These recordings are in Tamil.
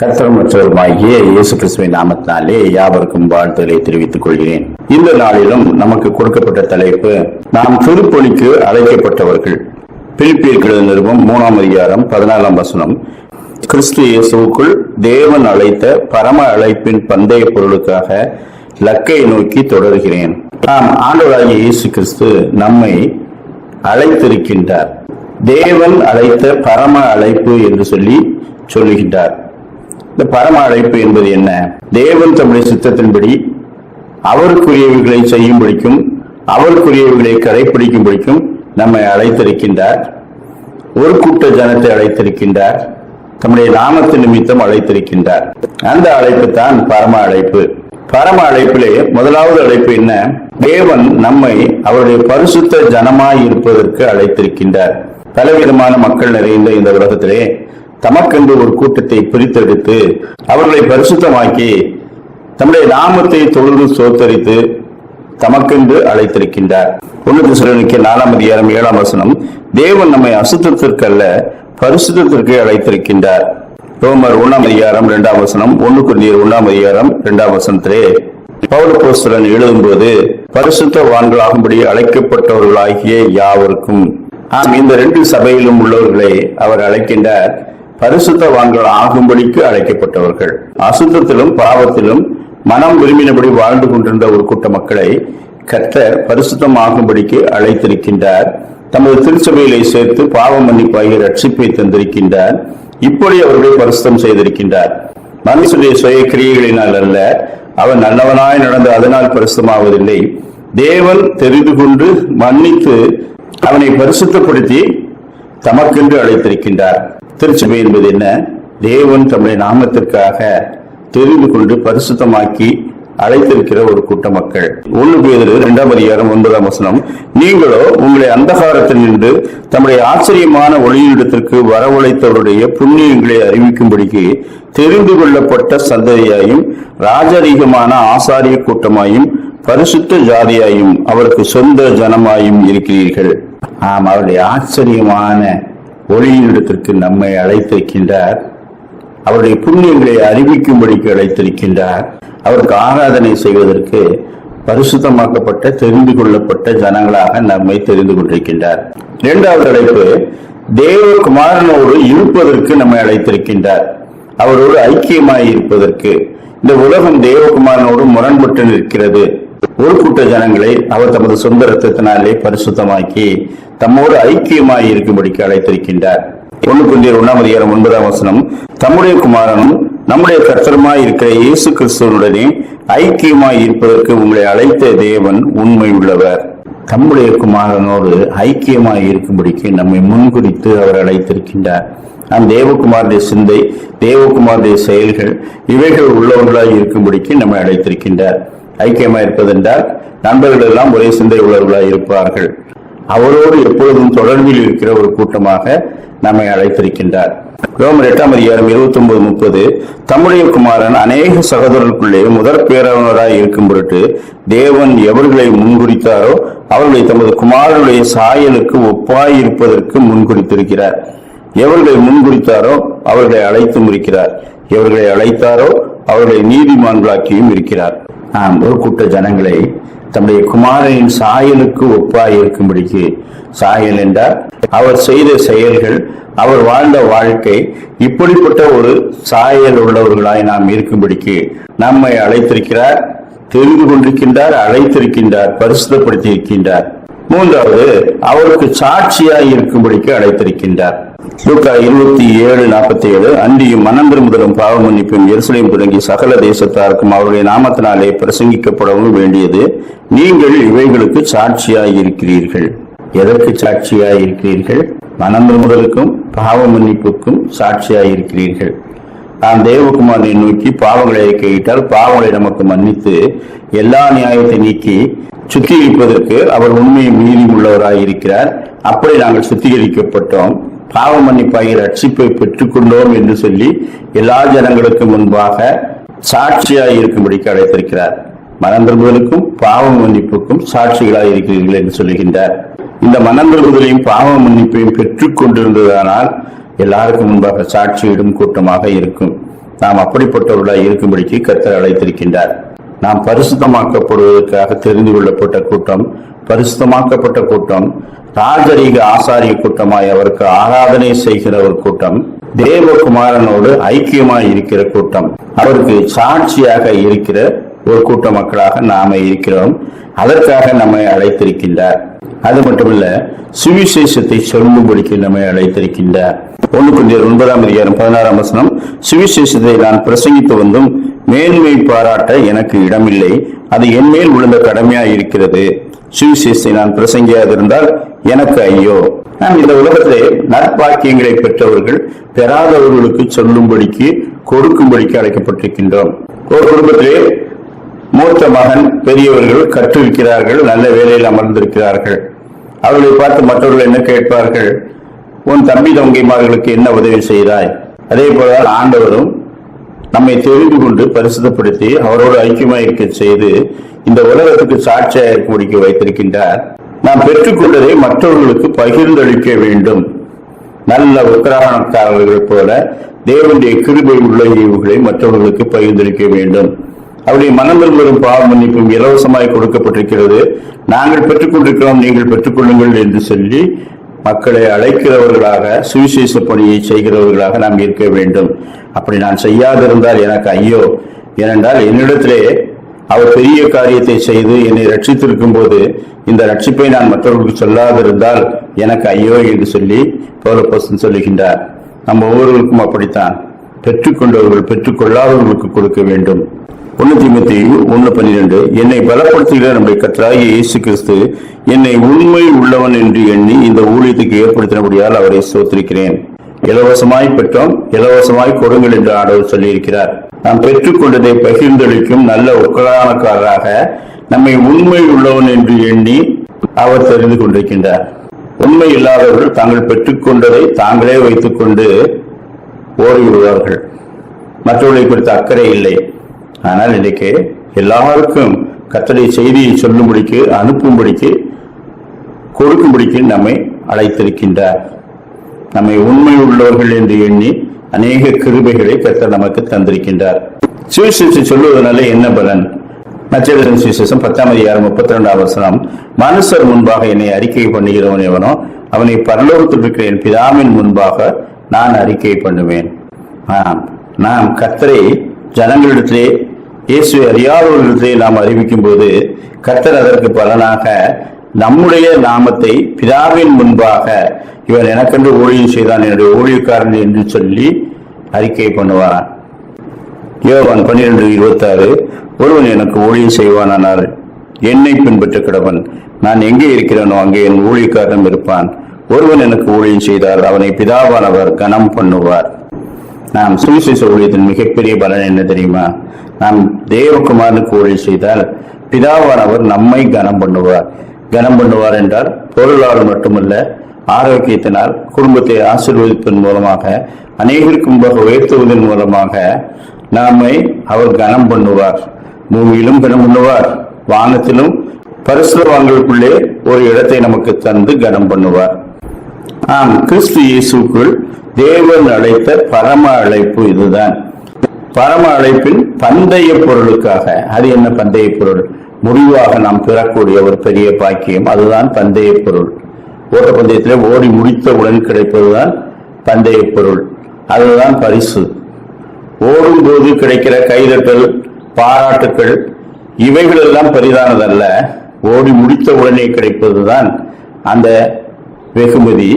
கர்த்தர் மற்றவருமாகிய இயேசு கிறிஸ்துவின் நாமத்தினாலே யாவருக்கும் வாழ்த்துக்களை தெரிவித்துக் கொள்கிறேன். இந்த நாளிலும் நமக்கு கொடுக்கப்பட்ட தலைப்பு நாம் திருப்பொழிக்கு அழைக்கப்பட்டவர்கள். பிலிப்பியர்கள் நிறுவம் மூணாம் அதிகாரம் பதினாலாம் வசனம். கிறிஸ்து இயேசுவுக்குள் தேவன் அழைத்த பரம அழைப்பின் பந்தய பொருளுக்காக லக்கை நோக்கி தொடர்கிறேன். நாம் ஆண்டவராகிய இயேசு கிறிஸ்து நம்மை அழைத்திருக்கின்றார். தேவன் அழைத்த பரம அழைப்பு என்று சொல்லி சொல்லுகின்றார். இந்த பரம அழைப்பு என்பது என்ன? தேவன் தம்முடைய சித்தத்தின்படி அவருக்குரியவைகளை செய்யும்படிக்கும் அவருக்குரியவைகளை கடைபிடிக்கும்படிக்கும் நம்மை அழைத்திருக்கின்றார். ஒரு கூட்ட ஜனத்தை அழைத்திருக்கின்றார். தம்முடைய நாமத்து நிமித்தம் அழைத்திருக்கின்றார். அந்த அழைப்பு தான் பரம அழைப்பு பரம அழைப்பிலே முதலாவது அழைப்பு என்ன? தேவன் நம்மை அவருடைய பரிசுத்த ஜனமாய் இருப்பதற்கு அழைத்திருக்கின்றார். பலவிதமான மக்கள் நிறைந்த இந்த உலகத்திலே தமக்கென்று ஒரு கூட்டத்தை பிரித்தெடுத்து அவர்களை பரிசுத்தமாக்கி தம்முடைய நாமத்தை தொழுது சோத்தரித்து தமக்கென்று அழைத்திருக்கின்றார். ஒன்று சிறனுக்கு நாலாம் அதிகாரம் ஏழாம் வசனம் தேவன் நம்மை அசுத்தத்திற்கல்ல பரிசுத்தத்திற்கு அழைத்திருக்கின்றார். ரோமர் ஒண்ணாம் அதிகாரம் இரண்டாம் வசனம் ஒன்று குருந்தியர் ஒண்ணாம் அதிகாரம் இரண்டாம் வசனத்திலே பௌரபோஸ்தலன் எழுதும்போது பரிசுத்தவான்களாகும்படி அழைக்கப்பட்டவர்களாகிய யாவருக்கும். ஆம் இந்த ரெண்டு சபையிலும் உள்ளவர்களை அவர் அழைக்கின்றார். பரிசுத்தவான்கள் ஆகும்படிக்கு அழைக்கப்பட்டவர்கள். அசுத்தத்திலும் பாவத்திலும் மனம் விரும்பினபடி வாழ்ந்து கொண்டிருந்த ஒரு கூட்ட மக்களை கர்த்தர் பரிசுத்தமாகும்படிக்கு அழைத்திருக்கின்றார். தமது திருச்சபையிலே சேர்த்து பாவ மன்னிப்பாகிய ரட்சிப்பை தந்திருக்கின்றார். இப்படி அவர்களை பரிசுத்தம் செய்திருக்கின்றார். மனுஷனுடைய சுய கிரியைகளினால் அல்ல அவன் நல்லவனாய் நடந்து அதனால் பரிசுத்தமாவதில்லை. தேவன் தெரிந்து கொண்டு மன்னித்து அவனை பரிசுத்தப்படுத்தி தமக்கென்று அழைத்திருக்கின்றார். திருச்சபை என்பது என்ன? தேவன் தம்முடைய நாமத்திற்காக தெரிந்து கொண்டு பரிசுத்தமாக்கி அழைத்திருக்கிற ஒரு கூட்ட மக்கள். ஒன்று பேர் இரண்டாம் அதிகாரம் ஒன்பதாம் வசனம் நீங்களோ உங்களை அந்தகாரத்தில் நின்று தம்முடைய ஆச்சரியமான ஒளியிடத்திற்கு வரவழைத்தவருடைய புண்ணியங்களை அறிவிக்கும்படிக்கு தெரிந்து கொள்ளப்பட்ட சந்ததியாயும் ராஜரீகமான ஆசாரிய கூட்டமாயும் பரிசுத்த ஜாதியாயும் அவருக்கு சொந்த ஜனமாயும் இருக்கிறீர்கள். ஆம் அவருடைய ஆச்சரியமான ஒளியினிடத்திற்கு நம்மை அழைத்திருக்கின்றார். அவருடைய புண்ணியங்களை அறிவிக்கும்படிக்கு அழைத்திருக்கின்றார். அவருக்கு ஆராதனை செய்வதற்கு பரிசுத்தமாக்கப்பட்ட தெரிந்து கொள்ளப்பட்ட ஜனங்களாக நம்மை தெரிந்து கொண்டிருக்கின்றார். இரண்டாவது அழைப்பு தேவகுமாரனோடு இருப்பதற்கு நம்மை அழைத்திருக்கின்றார். அவரோடு ஐக்கியமாய் இருப்பதற்கு. இந்த உலகம் தேவகுமாரனோடு முரண்பட்டு நிற்கிறது. ஒரு கூட்ட ஜனங்களை அவர் தமது சொந்த ரத்தத்தினாலே பரிசுத்தமாக்கி தம்மோடு ஐக்கியமாய் இருக்கும்படிக்கு அழைத்திருக்கின்றார். ஒன்று குந்தியர் ஒன்றாம் அதிகாரம் ஒன்பதாம் வசனம் தம்முடைய குமாரனும் நம்முடைய கர்த்தருமாய் இருக்கிற இயேசு கிறிஸ்துவனுடனே ஐக்கியமாய் இருப்பதற்கு உங்களை அழைத்த தேவன் உண்மை உள்ளவர் தம்முடைய குமாரனோடு ஐக்கியமாய் இருக்கும்படிக்கு நம்மை முன்குறித்து அவர் அழைத்திருக்கின்றார். நம் தேவகுமாருடைய சிந்தை தேவகுமாருடைய செயல்கள் இவைகள் உள்ளவர்களாக இருக்கும்படிக்கு நம்மை அழைத்திருக்கின்றார். ஐக்கியமாக இருப்பதென்றால் நண்பர்கள் எல்லாம் ஒரே சிந்தை உள்ளவர்களாய் இருப்பார்கள். அவரோடு எப்பொழுதும் தொடர்பில் இருக்கிற ஒரு கூட்டமாக நம்மை அழைத்திருக்கின்றார். ரோமர் எட்டாம் அதிகாரம் இருபத்தி ஒன்பது முப்பது தம்முடைய குமாரன் அநேக சகோதரர்களுக்குள்ளே முதற் பேரவனராய் இருக்கும் பொருட்டு தேவன் எவர்களை முன்குறித்தாரோ அவர்களை தமது குமாரனுடைய சாயலுக்கு ஒப்பாய் இருப்பதற்கு முன்குறித்திருக்கிறார். எவர்களை முன்குறித்தாரோ அவர்களை அழைத்தும் இருக்கிறார். எவர்களை அழைத்தாரோ அவர்களை நீதிமான்களாக்கியும் இருக்கிறார். ஆம் ஒரு கூட்ட ஜனங்களை தம்முடைய குமாரனின் சாயலுக்கு ஒப்பாய் இருக்கும்படிக்கு. சாயல் என்றால் அவர் செய்த செயல்கள் அவர் வாழ்ந்த வாழ்க்கை இப்படிப்பட்ட ஒரு சாயல் உள்ளவர்களாய் நாம் இருக்கும்படிக்கு நம்மை அழைத்திருக்கிறார் தெரிந்து கொண்டிருக்கின்றார் அழைத்திருக்கின்றார் பரிசுத்தப்படுத்தி இருக்கின்றார் மூன்றாவது அவருக்கு சாட்சியாய் இருக்கும்படிக்கு அழைத்திருக்கின்றார். லூக்கா இருபத்தி ஏழு நாற்பத்தி ஏழு அன்றியும் மனம் திரும்புதலும் பாவ மன்னிப்பும் எருசலையும் தொடங்கி சகல தேசத்தாருக்கும் அவருடைய நாமத்தினாலே பிரசங்கிக்கப்படவும் வேண்டியது. நீங்கள் இவைகளுக்கு சாட்சியாய் இருக்கிறீர்கள். எதற்கு சாட்சியாய் இருக்கிறீர்கள்? மனம் திரும்புதலுக்கும் பாவ மன்னிப்புக்கும் சாட்சியாய் இருக்கிறீர்கள். நாம் தேவகுமாரனை நோக்கி பாவங்களை கேட்டால் பாவங்களை நமக்கு மன்னித்து எல்லா நியாயத்தை நீக்கி சுத்திகரிப்பதற்கு அவர் உண்மையை மீறி உள்ளவராக இருக்கிறார் அப்படி நாங்கள் சுத்திகரிக்கப்பட்டோம். பாவ மன்னிப்பாகிய ரட்சிப்பை பெற்றுக்கொண்டோம் என்று சொல்லி எல்லா ஜனங்களுக்கு முன்பாக சாட்சியாக இருக்கும்படிக்கு அழைத்திருக்கிறார். மனம் பாவ மன்னிப்புக்கும் சாட்சிகளாக இருக்கிறீர்கள் என்று சொல்லுகின்றார். இந்த மனம் பாவ மன்னிப்பையும் பெற்றுக் கொண்டிருந்ததானால் எல்லாருக்கும் முன்பாக சாட்சியிடும் கூட்டமாக இருக்கும். நாம் அப்படிப்பட்டவர்களாக இருக்கும்படிக்கு கத்தர் அழைத்திருக்கின்றார். நாம் பரிசுத்தமாக்கப்படுவதற்காக தெரிந்து கொள்ளப்பட்ட கூட்டம் பரிசுத்தமாக்கப்பட்ட கூட்டம் ராஜரீக ஆசாரிய கூட்டமாய் அவருக்கு ஆராதனை செய்கிற ஒரு கூட்டம் தேவகுமாரனோடு ஐக்கியமாய் இருக்கிற கூட்டம். அவருக்கு சாட்சியாக இருக்கிற ஒரு கூட்ட மக்களாக நாம இருக்கிறோம். அதற்காக நம்மை அழைத்திருக்கின்றார். அது மட்டுமல்ல சுவிசேஷத்தை சொல்லும்படிக்கு நம்மை அழைத்திருக்கின்றார். ஒன்று கொஞ்சம் ஒன்பதாம் அதிகாரம் பதினாறாம் வசனம் சுவிசேஷத்தை நான் பிரசங்கித்து வந்தும். மேன்மை பாராட்ட எனக்கு இடமில்லை. அது என் மேல் விழுந்த கடமையா இருக்கிறது. சுவிசேஷத்தை நான் பிரசங்கியாதிருந்தால் எனக்கு ஐயோ. நாம் இந்த உலகத்திலே நற்பாக்கியங்களை பெற்றவர்கள் பெறாதவர்களுக்கு சொல்லும்படிக்கு கொடுக்கும்படிக்கு அழைக்கப்பட்டிருக்கின்றோம். ஒரு குடும்பத்திலே மூத்த மகன் பெரியவர்கள் கற்றிருக்கிறார்கள் நல்ல வேலையில் அமர்ந்திருக்கிறார்கள். அவர்களை பார்த்து மற்றவர்கள் என்ன கேட்பார்கள்? உன் தம்பி மார்களுக்கு என்ன உதவி செய்தாய்? அதே போல ஆண்டவரும் நம்மை தெரிந்து கொண்டு பரிசுத்தப்படுத்தி அவரோடு ஐக்கியமாக இருக்க செய்து இந்த உலகத்துக்கு சாட்சியாக கூடிக்க வைத்திருக்கின்றார். நாம் பெற்றுக்கொண்டதை மற்றவர்களுக்கு பகிர்ந்தளிக்க வேண்டும். நல்ல உத்தராகணக்காரர்கள் போல தேவனுடைய கிருபை உள்ள ஈவுகளை மற்றவர்களுக்கு பகிர்ந்தளிக்க வேண்டும். அவருடைய மனங்கள் வரும் பாவ மன்னிப்பும் இலவசமாய் கொடுக்கப்பட்டிருக்கிறது. நாங்கள் பெற்றுக்கொண்டிருக்கிறோம் நீங்கள் பெற்றுக்கொள்ளுங்கள் என்று சொல்லி மக்களை அழைக்கிறவர்களாக சுவிசேஷ பணியை செய்கிறவர்களாக நாம் இருக்க வேண்டும். அப்படி நான் செய்யாதிருந்தால் எனக்கு ஐயோ. ஏனென்றால் என்னிடத்திலே அவர் பெரிய காரியத்தை செய்து என்னை ரட்சித்திருக்கும் போது இந்த ரட்சிப்பை நான் மற்றவர்களுக்கு சொல்லாதிருந்தால் எனக்கு ஐயோ என்று சொல்லி பௌலப்போசன் சொல்லுகின்றார். நம்ம ஒவ்வொருவருக்கும் அப்படித்தான். பெற்றுக்கொண்டவர்கள் பெற்றுக்கொள்ளாதவர்களுக்கு கொடுக்க வேண்டும். ஒன்னு திமுத்தி ஒன்னு பன்னிரண்டு. என்னை பலப்படுத்துகிற நம்முடைய கற்றாகிய இயேசு கிறிஸ்து. என்னை உண்மை உள்ளவன் என்று எண்ணி இந்த ஊழியத்துக்கு ஏற்படுத்தினபடியால் அவரை சோத்திருக்கிறேன் இலவசமாய் பெற்றோம் இலவசமாய் கொடுங்கள் என்று ஆடவர் சொல்லியிருக்கிறார். நாம் பெற்றுக்கொண்டதை பகிர்ந்தளிக்கும் நல்ல உக்கலானக்காரராக நம்மை உண்மை உள்ளவன் என்று எண்ணி அவர் தெரிந்து கொண்டிருக்கின்றார். உண்மை இல்லாதவர்கள் தாங்கள் பெற்றுக்கொண்டதை தாங்களே வைத்துக் கொண்டு ஓடி விடுவார்கள் மற்றவர்களை குறித்த அக்கறை இல்லை. ஆனால் இன்றைக்கு எல்லாருக்கும் கத்தடை செய்தியை சொல்லும்படிக்கு அனுப்பும்படிக்கு கொடுக்கும்படிக்கு நம்மை அழைத்திருக்கின்றார். நம்மை உண்மை உள்ளவர்கள் என்று எண்ணி அநேக கிருபைகளை கர்த்தர் நமக்கு தந்திருக்கின்றார். சுவிசேஷம் சொல்லுவதனால என்ன பலன்? நச்சரிதன் சுவிசேஷம் பத்தாம் அதிகாரம் முப்பத்தி ரெண்டாம் வசனம். மனுஷர் முன்பாக என்னை அறிக்கை பண்ணுகிறவன் எவனோ அவனை பரலோகத்தில் இருக்கிற என் பிதாவின் முன்பாக நான் அறிக்கை பண்ணுவேன். நாம் கத்தரை ஜனங்களிடத்திலே இயேசுவை அறியாதவர்களிடத்திலே நாம் அறிவிக்கும் போது கர்த்தர் அதற்கு பலனாக நம்முடைய நாமத்தை பிதாவின் முன்பாக இவன் எனக்கென்று ஊழியம் செய்தான் என்னுடைய ஊழியக்காரன் என்று சொல்லி அறிக்கை பண்ணுவாரான் யோவான் பன்னிரெண்டு இருபத்தாறு ஒருவன் எனக்கு ஊழியம் செய்வானானால் என்னை பின்பற்ற கிடவன். நான் எங்கே இருக்கிறேனோ அங்கே என் ஊழியக்காரனும் இருப்பான். ஒருவன் எனக்கு ஊழியம் செய்தால் அவனை பிதாவானவர் கனம் பண்ணுவார். நாம் சுவிசேஷ ஊழியத்தின் மிகப்பெரிய பலன் என்ன தெரியுமா? நாம் தேவகுமாரனுக்கு ஊழியம் செய்தால் பிதாவானவர் நம்மை கனம் பண்ணுவார். கனம் பண்ணுவார் என்றால் பொருளால் மட்டுமல்ல ஆரோக்கியத்தினால் குடும்பத்தை ஆசீர்வதிப்பதன் மூலமாக அநேகருக்கு முன்பாக உயர்த்துவதன் மூலமாக நம்மை அவர் கனம் பண்ணுவார். பூமியிலும் கனம் பண்ணுவார். வானத்திலும் பரிசுவாங்களுக்குள்ளே ஒரு இடத்தை நமக்கு தந்து கனம் பண்ணுவார். ஆம் கிறிஸ்து இயேசுக்குள் தேவன் அழைத்த பரம அழைப்பு இதுதான். பரம அழைப்பின் பந்தய பொருளுக்காக அது என்ன பந்தய பொருள்? முடிவாக நாம் பெறக்கூடிய ஒரு பெரிய பாக்கியம் அதுதான் பந்தய பொருள். ஓட்டப்பந்தயத்திலே ஓடி முடித்தவுடன் கிடைப்பதுதான் பந்தய பொருள். அதுதான் பரிசு. ஓடும் போது கிடைக்கிற கைதட்டல் பாராட்டுக்கள் இவைகளெல்லாம் பெரிதானதல்ல. ஓடி முடித்த உடனே கிடைப்பதுதான் அந்த வெகுமதி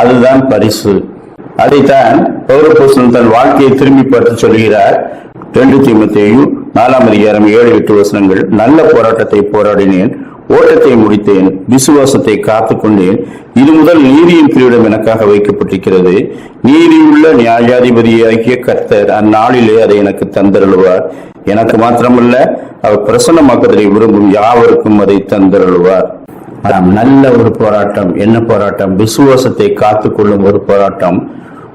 அதுதான் பரிசு. அதைத்தான் பௌரபூசன் தன் வாழ்க்கையை திரும்பி பார்த்து சொல்கிறார். ரெண்டு தீமத்தையும் நாலாம் அதிகாரம் ஏழு எட்டு வசனங்கள் நல்ல போராட்டத்தை போராடினேன் ஓட்டத்தை முடித்தேன் விசுவாசத்தை காத்துக்கொண்டேன் இது முதல் நீதியின் கிரீடம் எனக்காக வைக்கப்பட்டிருக்கிறது. நீதியுள்ள நியாயாதிபதியாகிய கர்த்தர் அந்நாளிலே அதை எனக்கு தந்தருள்வார். எனக்கு மாத்திரமல்ல அவர் பிரசன்னமாக்குதலை விரும்பும் யாவருக்கும் அதை தந்தருள்வார். நாம் நல்ல ஒரு போராட்டம் என்ன போராட்டம்? விசுவாசத்தை காத்து கொள்ளும் ஒரு போராட்டம்.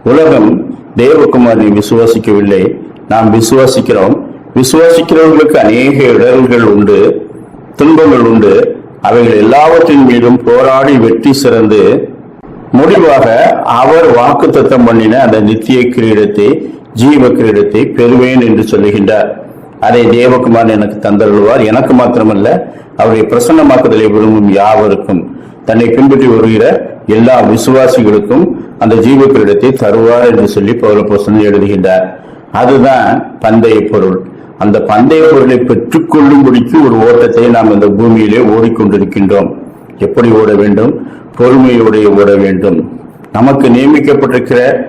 உலகம் தேவகுமாரி விசுவாசிக்கவில்லை. நாம் விசுவாசிக்கிறோம். விசுவாசிக்கிறவர்களுக்கு அநேக இடர்கள் உண்டு துன்பங்கள் உண்டு. அவைகள் எல்லாவற்றின் மீதும் போராடி வெற்றி சிறந்து முடிவாக அவர் வாக்குத்தத்தம் பண்ணின அந்த நித்திய கிரீடத்தை ஜீவ கிரீடத்தை பெறுவேன் என்று சொல்லுகின்றார். அதை தேவகுமார் எனக்கு தந்தருள்வார். எனக்கு மாத்திரமல்ல அவரை பிரசன்னமாக்குதலை விரும்பும் யாவருக்கும் தன்னை பின்பற்றி வருகிற எல்லா விசுவாசிகளுக்கும் அந்த ஜீவ கிரீடத்தை தருவார் என்று சொல்லி பௌரபோசன் எழுதுகின்றார். அதுதான் பந்தய பொருள். அந்த பந்தய பொருளை பெற்றுக்கொள்ளும்படிக்கு ஒரு ஓட்டத்தை நாம் இந்த பூமியிலே ஓடிக்கொண்டிருக்கின்றோம். எப்படி ஓட வேண்டும்? பொறுமையுடைய ஓட வேண்டும். நமக்கு நியமிக்கப்பட்டிருக்கிற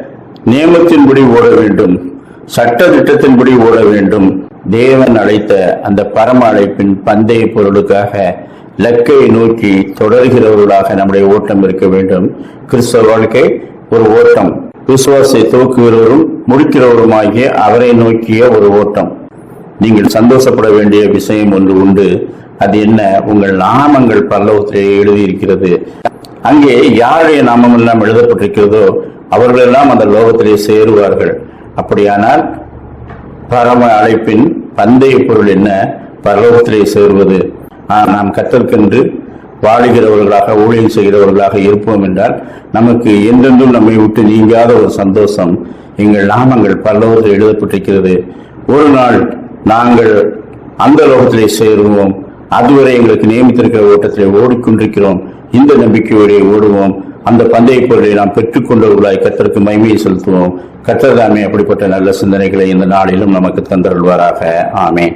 நியமத்தின்படி ஓட வேண்டும். சட்ட திட்டத்தின்படி ஓட வேண்டும். தேவன் அழைத்த அந்த பரம அழைப்பின் பந்தய பொருளுக்காக லக்கையை நோக்கி தொடர்கிறவர்களாக நம்முடைய ஓட்டம் இருக்க வேண்டும். கிறிஸ்தவ வாழ்க்கை ஒரு ஓட்டம். விசுவாசை துவக்குகிறவரும் முடிக்கிறவருமாகிய அவரை நோக்கிய ஒரு ஓட்டம். நீங்கள் சந்தோஷப்பட வேண்டிய விஷயம் ஒன்று உண்டு. அது என்ன? உங்கள் நாமங்கள் பல்லவத்திலே எழுதியிருக்கிறது. அங்கே யாருடைய நாமம் எல்லாம் எழுதப்பட்டிருக்கிறதோ அவர்களெல்லாம் அந்த லோகத்திலே சேருவார்கள். அப்படியானால் பரம அழைப்பின் பந்தய பொருள் என்ன? பரலோகத்திலே சேருவது. நாம் கத்தற்கென்று வாழுகிறவர்களாக ஊழியம் செய்கிறவர்களாக இருப்போம் என்றால் நமக்கு என்றென்றும் நம்மை விட்டு நீங்காத ஒரு சந்தோஷம் எங்கள் நாமங்கள் பரலோகத்தில் எழுதப்பட்டிருக்கிறது. ஒரு நாள் நாங்கள் அந்த லோகத்திலே சேருவோம். அதுவரை எங்களுக்கு நியமித்திருக்கிற ஓட்டத்திலே ஓடிக்கொண்டிருக்கிறோம். இந்த நம்பிக்கையோடு ஓடுவோம். அந்த பந்தய பொருளை நாம் பெற்றுக்கொண்டவர்களாய் கத்தருக்கு மகிமையை செலுத்துவோம். கத்தர் தாமே அப்படிப்பட்ட நல்ல சிந்தனைகளை இந்த நாளிலும் நமக்கு தந்தருள்வாராக. ஆமே